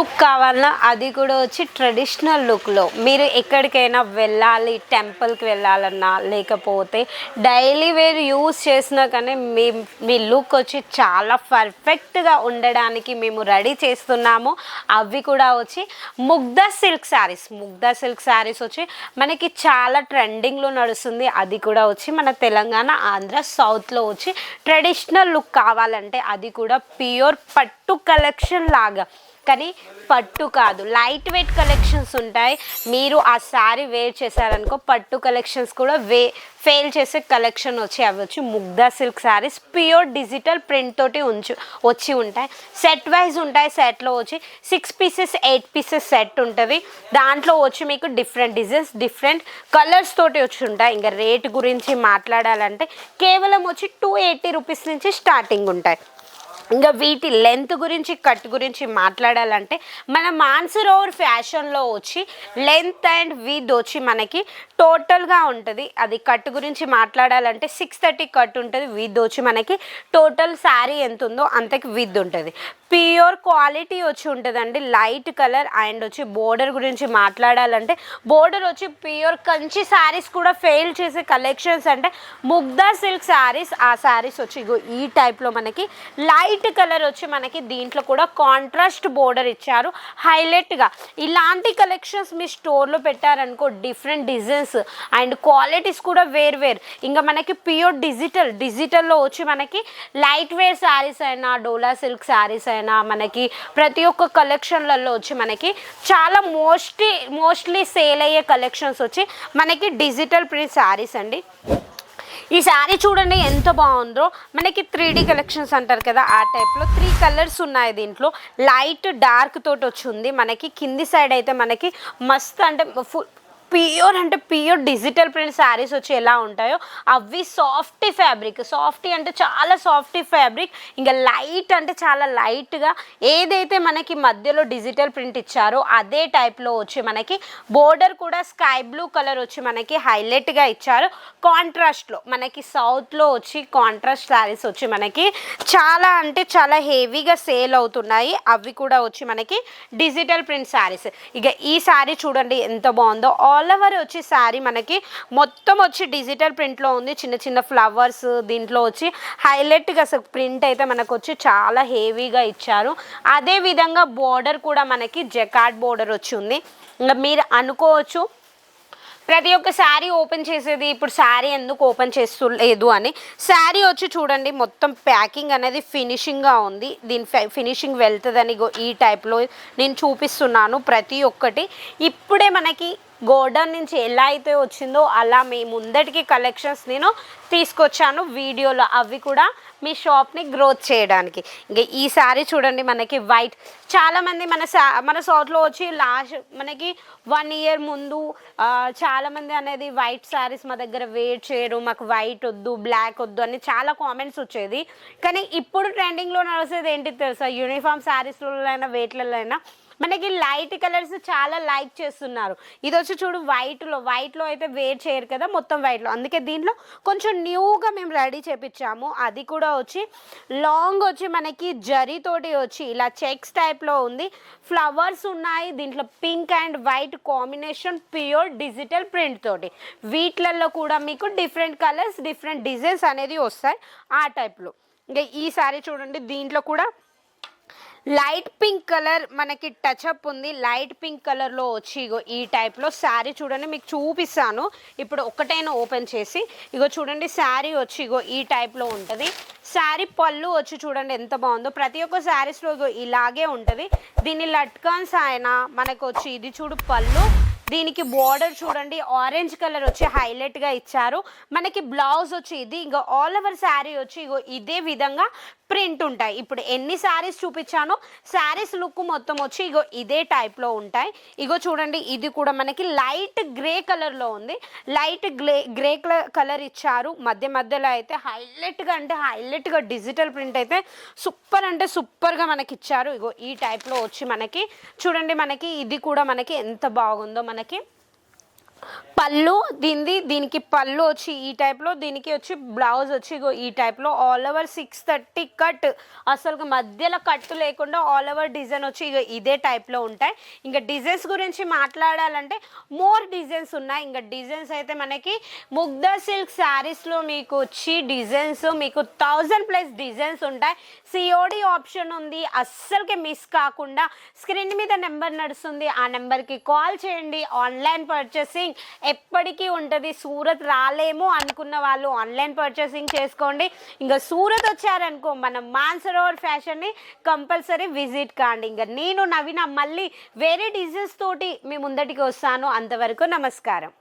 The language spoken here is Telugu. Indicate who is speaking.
Speaker 1: లుక్ కావాలన్నా అది కూడా వచ్చి ట్రెడిషనల్ లుక్లో మీరు ఎక్కడికైనా వెళ్ళాలి టెంపుల్కి వెళ్ళాలన్నా లేకపోతే డైలీ వేర్ యూస్ చేసినా కానీ మీ మీ లుక్ వచ్చి చాలా పర్ఫెక్ట్గా ఉండడానికి మేము రెడీ చేస్తున్నాము. అవి కూడా వచ్చి ముగ్ధ సిల్క్ శారీస్ ముగ్ధ సిల్క్ శారీస్ వచ్చి మనకి చాలా ట్రెండింగ్లో నడుస్తుంది. అది కూడా వచ్చి మన తెలంగాణ ఆంధ్ర సౌత్లో వచ్చి ట్రెడిషనల్ లుక్ కావాలంటే అది కూడా ప్యూర్ పట్టు కలెక్షన్ లాగా. కానీ పట్టు కాదు. లైట్ వెయిట్ కలెక్షన్స్ ఉంటాయి. మీరు ఆ శారీ వేర్ చేశారనుకో పట్టు కలెక్షన్స్ కూడా వే ఫెయిల్ చేసే కలెక్షన్ వచ్చి అవి వచ్చి Mugdha silk sarees pure digital print తోటి ఉంచు వచ్చి ఉంటాయి. సెట్ వైజ్ ఉంటాయి సెట్లో వచ్చి six pieces eight pieces set ఉంటుంది. దాంట్లో వచ్చి మీకు డిఫరెంట్ డిజైన్స్ డిఫరెంట్ కలర్స్ తోటి వచ్చి ఉంటాయి. ఇంకా రేట్ గురించి మాట్లాడాలంటే కేవలం వచ్చి టూ ఎయిటీ రూపీస్ నుంచి స్టార్టింగ్ ఉంటాయి. ఇంకా వీటి లెంత్ గురించి కట్ గురించి మాట్లాడాలంటే మన మాన్సరోవర్ ఫ్యాషన్లో వచ్చి లెంత్ అండ్ విత్ వచ్చి మనకి టోటల్గా ఉంటుంది. అది కట్ గురించి మాట్లాడాలంటే సిక్స్ థర్టీ కట్ ఉంటుంది. విత్ వచ్చి మనకి టోటల్ శారీ ఎంత ఉందో అంతకి విత్ ఉంటుంది. ప్యూర్ క్వాలిటీ వచ్చి ఉంటుందండి. లైట్ కలర్ అండ్ వచ్చి బోర్డర్ గురించి మాట్లాడాలంటే బోర్డర్ వచ్చి ప్యూర్ కంచి శారీస్ కూడా ఫెయిల్ చేసే కలెక్షన్స్ అంటే ముగ్ధా సిల్క్ శారీస్ ఆ శారీస్ వచ్చి ఇగో ఈ టైప్లో మనకి లైట్ కలర్ వచ్చి మనకి దీంట్లో కూడా కాంట్రాస్ట్ బోర్డర్ ఇచ్చారు. హైలైట్గా ఇలాంటి కలెక్షన్స్ మీ స్టోర్లో పెట్టారనుకో డిఫరెంట్ డిజైన్స్ అండ్ క్వాలిటీస్ కూడా వేరు వేరు. ఇంకా మనకి ప్యూర్ డిజిటల్ డిజిటల్లో వచ్చి మనకి లైట్ వేర్ శారీస్ అయినా డోలా సిల్క్ శారీస్ అయినా మనకి ప్రతి ఒక్క కలెక్షన్లలో వచ్చి మనకి చాలా మోస్ట్లీ మోస్ట్లీ సేల్ అయ్యే కలెక్షన్స్ వచ్చి మనకి డిజిటల్ ప్రింట్ శారీస్ అండి. ఈ శారీ చూడండి ఎంత బాగుందో. మనకి త్రీ కలెక్షన్స్ అంటారు కదా ఆ టైప్లో త్రీ కలర్స్ ఉన్నాయి దీంట్లో. లైట్ డార్క్ తోటి వచ్చింది. మనకి కింది సైడ్ అయితే మనకి మస్త్ అంటే ఫుల్ ప్యూర్ అంటే ప్యూర్ డిజిటల్ ప్రింట్ శారీస్ వచ్చి ఎలా ఉంటాయో అవి సాఫ్టీ ఫ్యాబ్రిక్. సాఫ్టీ అంటే చాలా సాఫ్టీ ఫ్యాబ్రిక్. ఇంకా లైట్ అంటే చాలా లైట్గా ఏదైతే మనకి మధ్యలో డిజిటల్ ప్రింట్ ఇచ్చారో అదే టైప్లో వచ్చి మనకి బోర్డర్ కూడా స్కై బ్లూ కలర్ వచ్చి మనకి హైలైట్గా ఇచ్చారు. కాంట్రాస్ట్లో మనకి సౌత్లో వచ్చి కాంట్రాస్ట్ శారీస్ వచ్చి మనకి చాలా అంటే చాలా హెవీగా సేల్ అవుతున్నాయి. అవి కూడా వచ్చి మనకి డిజిటల్ ప్రింట్ శారీస్. ఇక ఈ శారీ చూడండి ఎంత బాగుందో. ఆల్ ఓవర్ వచ్చి శారీ మనకి మొత్తం వచ్చి డిజిటల్ ప్రింట్లో ఉంది. చిన్న చిన్న ఫ్లవర్స్ దీంట్లో వచ్చి హైలైట్గా అసలు ప్రింట్ అయితే మనకు వచ్చి చాలా హెవీగా ఇచ్చారు. అదే విధంగా బోర్డర్ కూడా మనకి జకాట్ బోర్డర్ వచ్చి ఉంది. మీరు అనుకోవచ్చు ప్రతి ఒక్క శారీ ఓపెన్ చేసేది ఇప్పుడు శారీ ఎందుకు ఓపెన్ చేస్తలేదు అని. శారీ వచ్చి చూడండి మొత్తం ప్యాకింగ్ అనేది ఫినిషింగ్గా ఉంది. దీని ఫినిషింగ్ వెళ్తుందని ఈ టైప్లో నేను చూపిస్తున్నాను ప్రతి ఒక్కటి. ఇప్పుడే మనకి గోడౌన్ నుంచి ఎలా అయితే వచ్చిందో అలా మీ ముందటికి కలెక్షన్స్ నేను తీసుకొచ్చాను వీడియోలో. అవి కూడా మీ షాప్ని గ్రోత్ చేయడానికి. ఇంకా ఈ శారీ చూడండి మనకి వైట్ చాలామంది మన సా మన సౌత్లో వచ్చి లాస్ట్ మనకి వన్ ఇయర్ ముందు చాలామంది అనేది వైట్ శారీస్ మా దగ్గర వేర్ చేయరు. మాకు వైట్ వద్దు బ్లాక్ వద్దు అని చాలా కామెంట్స్ వచ్చేది. కానీ ఇప్పుడు ట్రెండింగ్లో నడిచేది ఏంటి తెలుసా? యూనిఫామ్ శారీస్లో అయినా వేట్లలో అయినా మనకి లైట్ కలర్స్ చాలా లైక్ చేస్తున్నారు. ఇది వచ్చి చూడు వైట్లో వైట్లో అయితే వేర్ చేయరు కదా మొత్తం వైట్లో అందుకే దీంట్లో కొంచెం న్యూగా మేము రెడీ చేపించాము. అది కూడా వచ్చి లాంగ్ వచ్చి మనకి జరీతోటి వచ్చి ఇలా చెక్స్ టైప్లో ఉంది. ఫ్లవర్స్ ఉన్నాయి దీంట్లో pink and white combination pure digital print తోటి. వీటిలలో కూడా మీకు డిఫరెంట్ కలర్స్ డిఫరెంట్ డిజైన్స్ అనేది వస్తాయి ఆ టైప్లో ఇంకా ఈ సారీ చూడండి దీంట్లో కూడా లైట్ పింక్ కలర్ మనకి టచ్ అప్ ఉంది. లైట్ పింక్ కలర్లో వచ్చి ఇగో ఈ టైప్లో శారీ చూడండి మీకు చూపిస్తాను. ఇప్పుడు ఒకటైనా ఓపెన్ చేసి ఇగో చూడండి శారీ వచ్చి ఇగో ఈ టైప్లో ఉంటుంది. శారీ పళ్ళు వచ్చి చూడండి ఎంత బాగుందో. ప్రతి ఒక్క శారీస్లో ఇగో ఇలాగే ఉంటుంది. దీని లట్కాన్స్ అయినా మనకు వచ్చి ఇది చూడు పళ్ళు. దీనికి బోర్డర్ చూడండి ఆరెంజ్ కలర్ వచ్చి హైలైట్గా ఇచ్చారు. మనకి బ్లౌజ్ వచ్చి ఇది ఇంకా ఆల్ ఓవర్ శారీ వచ్చి ఇగో ఇదే విధంగా ప్రింట్ ఉంటాయి. ఇప్పుడు ఎన్ని శారీస్ చూపించానో శారీస్ లుక్ మొత్తం వచ్చి ఇగో ఇదే టైప్లో ఉంటాయి. ఇగో చూడండి ఇది కూడా మనకి లైట్ గ్రే కలర్లో ఉంది. లైట్ గ్రే గ్రే కలర్ ఇచ్చారు. మధ్య మధ్యలో అయితే హైలైట్గా అంటే హైలైట్గా డిజిటల్ ప్రింట్ అయితే సూపర్ అంటే సూపర్గా మనకి ఇచ్చారు. ఇగో ఈ టైప్లో వచ్చి మనకి చూడండి మనకి ఇది కూడా మనకి ఎంత బాగుందో మనకి పళ్ళు దీనిది దీనికి పళ్ళు వచ్చి ఈ టైప్లో దీనికి వచ్చి బ్లౌజ్ వచ్చి ఇగో ఈ టైప్లో all over six thirty cut అసలు మధ్యలో కట్టు లేకుండా ఆల్ ఓవర్ డిజైన్ వచ్చి ఇగో ఇదే టైప్లో ఉంటాయి. ఇంకా డిజైన్స్ గురించి మాట్లాడాలంటే మోర్ డిజైన్స్ ఉన్నాయి. ఇంకా డిజైన్స్ అయితే మనకి ముగ్ధ సిల్క్ శారీస్లో మీకు వచ్చి డిజైన్స్ మీకు థౌజండ్ ప్లస్ డిజైన్స్ ఉంటాయి. సిఓడి ఆప్షన్ ఉంది. అస్సలకి మిస్ కాకుండా స్క్రీన్ మీద నెంబర్ నడుస్తుంది. ఆ నెంబర్కి కాల్ చేయండి. ఆన్లైన్ పర్చేసింగ్ ఎప్పటికీ ఉంటుంది. సూరత్ రాలేము అనుకున్న వాళ్ళు ఆన్లైన్ పర్చేసింగ్ చేసుకోండి. ఇంకా సూరత్ వచ్చారనుకో మన మాన్సరోవర్ ఫ్యాషన్ని కంపల్సరీ విజిట్ కాండి. ఇంకా నేను నవీన మళ్ళీ వేరే డిజైన్స్ తోటి మీ ముందటికి వస్తాను. అంతవరకు నమస్కారం.